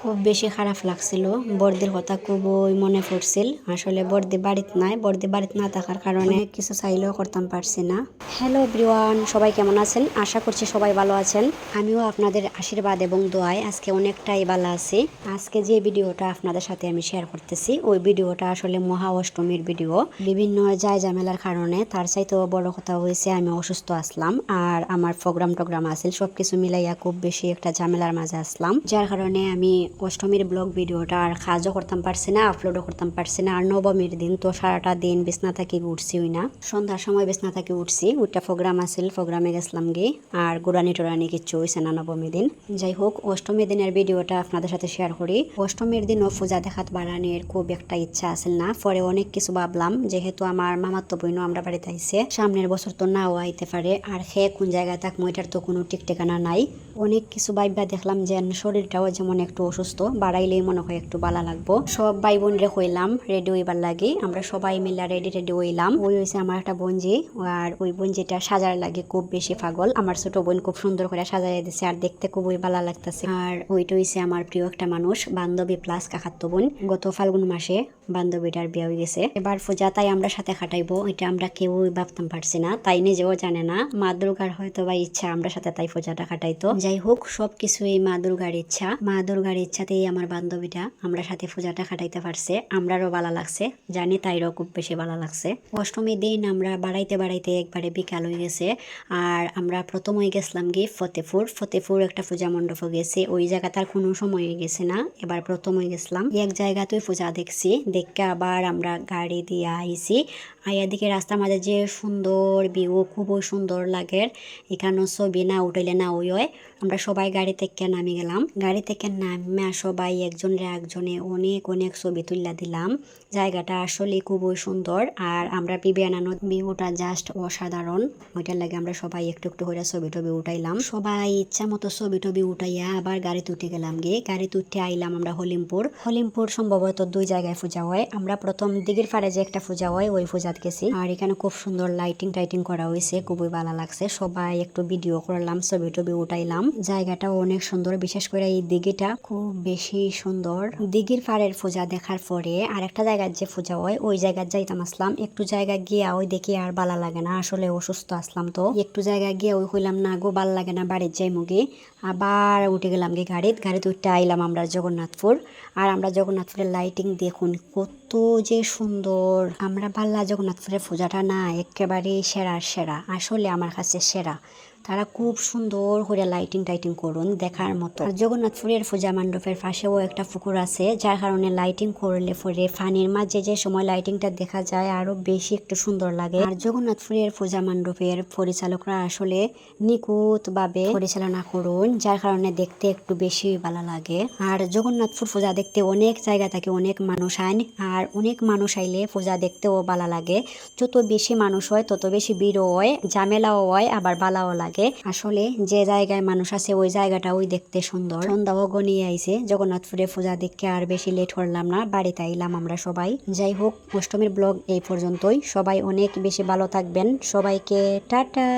খুব বেশি খারাপ লাগছিল। বর্দির কথা খুবই মনে পড়ছিল। আসলে বর্দি বাড়িতে নাই বর্দি বাড়িতে না থাকার কারণে কিছু চাইলেও করতাম পারছি না। হ্যালো ব্রিওয়ান সবাই কেমন আছেন? আশা করছি সবাই ভালো আছেন। আমিও আপনাদের আশীর্বাদ এবং দোয়ায় আজকে অনেকটাই ভালো আছি। আজকে যে ভিডিওটা আপনাদের সাথে আমি শেয়ার করতেছি, ওই ভিডিওটা আসলে মহা অষ্টমীর ভিডিও। বিভিন্ন যায় ঝামেলার কারণে তার চাইতেও বড় কথা হয়েছে, আমি অসুস্থ আসলাম আর আমার প্রোগ্রাম টোগ্রাম আছিল সবকিছু মিলাইয়া খুব বেশি একটা ঝামেলার মাঝে আসলাম। যার কারণে আমি অষ্টমীর ব্লগ ভিডিওটা আর কাজও করতাম পারছি না আপলোডও করতাম পারছি না আর নবমীর দিন তো সারাটা দিন বিছনা থাকি উঠছি ওই না। সন্ধ্যার সময় বিছনা থাকি উঠছি ওইটা প্রোগ্রাম আছিল প্রোগ্রামে গেছিলাম গে আর গোড়ানি টোরানি কিচ্ছু হয়েছে না নবমী দিন। যাই হোক অষ্টমী দিনের ভিডিওটা আপনাদের সাথে শেয়ার করি। অষ্টমীর দিনও পূজা দেখাত বাড়ানোর খুব একটা ইচ্ছা আছিল না পরে অনেক কিছু ভাবলাম, যেহেতু আমার মামাতো বইনও আমরা বাড়িতে আইছে সামনের বছর তো নাও আইতে পারে আর সে কোন জায়গায় থাক মইটার তো কোনো ঠিক ঠিকানা নাই। অনেক কিছু ভাইবা দেখলাম যে শরীরটাও যেমন একটু বাড়াইলেই মনে হয় একটু বালা লাগবো। সব ভাই বোন রে হইলাম রেডি হইবার লাগে। আমরা সবাই মিলা রেডি রেডি হইলাম। ওই হয়েছে আমার একটা বঞ্জি আর ওই বঞ্জিটা সাজার লাগে খুব বেশি পাগল। আমার ছোট বোন খুব সুন্দর করে সাজাই দিছে, আর দেখতে খুবই ভালো লাগতেছে। আর ওইটা হইছে আমার প্রিয় একটা মানুষ, বান্ধবী প্লাস কাকাত্ত বোন। গত ফাল্গুন মাসে বান্ধবীটার বিয়ে হয়ে গেছে। এবার পূজা তাই আমরা সাথে খাটাইবো। এটা আমরা কেউই ভাবতাম পারছি না, তাই নিজেও জানে না। মা দুর্গার হয়তো বা ইচ্ছা, আমরা সাথে তাই পূজাটা কাটাইতো যাই হোক, সবকিছুই মা দুর্গার ইচ্ছা। মা দুর্গার ইচ্ছাতেই আমার বান্ধবীটা আমরা সাথে পূজাটা কাটাইতে পারছে। আমরারও ভালো লাগছে। জানি তাইরও খুব বেশি ভালো লাগছে। অষ্টমী দিন আমরা বাড়াইতে বাড়াইতে একবারে বিকাল হয়ে গেছে। আর আমরা প্রথম হয়ে গেছিলাম গিয়ে ফতেপুর। ফতেপুর একটা পূজা মণ্ডপে গেছে। ওই জায়গাতে আর কোনো সময় হয়ে গেছে না। এবার প্রথম হয়ে গেছিলাম। এক জায়গাতেই পূজা দেখছি। দেখে আবার আমরা গাড়ি দিয়ে আইছি আইয়া দিকে রাস্তার মাঝে যে সুন্দর ভিউ খুবই সুন্দর লাগে। এখানেও ছবি না উঠাইলে না ওই হয়। আমরা সবাই গাড়ি থেকে নামে গেলাম। গাড়ি থেকে নামে সবাই একজনের একজনে অনেক অনেক ছবি তুললা দিলাম। জায়গাটা আসলে খুবই সুন্দর। আর আমরা বিবেনানোর ভিউটা জাস্ট অসাধারণ। ওইটার লাগে আমরা সবাই একটু একটু করে ছবি টবি উঠাইলাম। সবাই ইচ্ছা মতো ছবি টবি উঠাইয়া আবার গাড়ি তুটে গেলাম গিয়ে গাড়ি তুটে আইলাম আমরা হলিমপুর। হলিমপুর সম্ভবত দুই জায়গায় পূজা হয়, আমরা প্রথম দিঘির পাড়ে যে একটা পূজা হয়, ওই পূজাত গেছি। আর এখানে খুব সুন্দর লাইটিং টাইটিং করা হয়েছে, খুবই ভালো লাগছে। সবাই একটু ভিডিও করলাম, ছবি টবি উঠাইলাম। জায়গাটা অনেক সুন্দর, বিশেষ করে এই দিঘিটা খুব বেশি সুন্দর। দিঘির পাড়ের পূজা দেখার পরে আর একটা জায়গার যে পূজা হয়, ওই জায়গার যাইতাম, আসলাম। একটু জায়গা গিয়া ওই দেখি আর ভালো লাগে না, আসলে অসুস্থ আসলাম তো। একটু জায়গা গিয়ে ওই হইলাম, না গো, ভালো লাগে না বাড়ির যাই মুগে। আবার উঠে গেলাম গে গাড়িত, গাড়িতে উঠতে আইলাম আমরা জগন্নাথপুর। আর আমরা জগন্নাথপুরের লাইটিং দেখুন কত যে সুন্দর। আমরা পাল্লা জগন্নাথপুরের পূজাটা না, একেবারেই সেরা সেরা। আসলে আমার কাছে সেরা। তারা খুব সুন্দর করে লাইটিং টাইটিং করুন দেখার মতো। আর জগন্নাথপুরের পূজা মণ্ডপের পাশেও একটা পুকুর আছে, যার কারণে লাইটিং করলে পরে ফানির মাঝে যে সময় লাইটিংটা দেখা যায় আরও বেশি একটু সুন্দর লাগে। আর জগন্নাথপুরের পূজা মণ্ডপের পরিচালকরা আসলে নিখুঁত ভাবে পরিচালনা করুন, যার কারণে দেখতে একটু বেশি ভালো লাগে। আর জগন্নাথপুর পূজা দেখতে অনেক জায়গা থেকে, অনেক মানুষ আইন আর অনেক মানুষ আইলে পূজা দেখতেও ভালো লাগে। যত বেশি মানুষ হয়, তত বেশি ভিড়ও হয়, ঝামেলাও হয়, আবার বালাও লাগে। আসলে যে জায়গায় মানুষ আছে, ওই জায়গাটা ওই দেখতে সুন্দর। সন্ধ্যাও গনিয়ে আইছে। জগন্নাথপুরে পূজা দেখে আর বেশি লেট করলাম না, বাড়িতে আইলাম আমরা সবাই। যাই হোক, অষ্টমীর ব্লগ এই পর্যন্তই। সবাই অনেক বেশি ভালো থাকবেন। সবাইকে টাটা!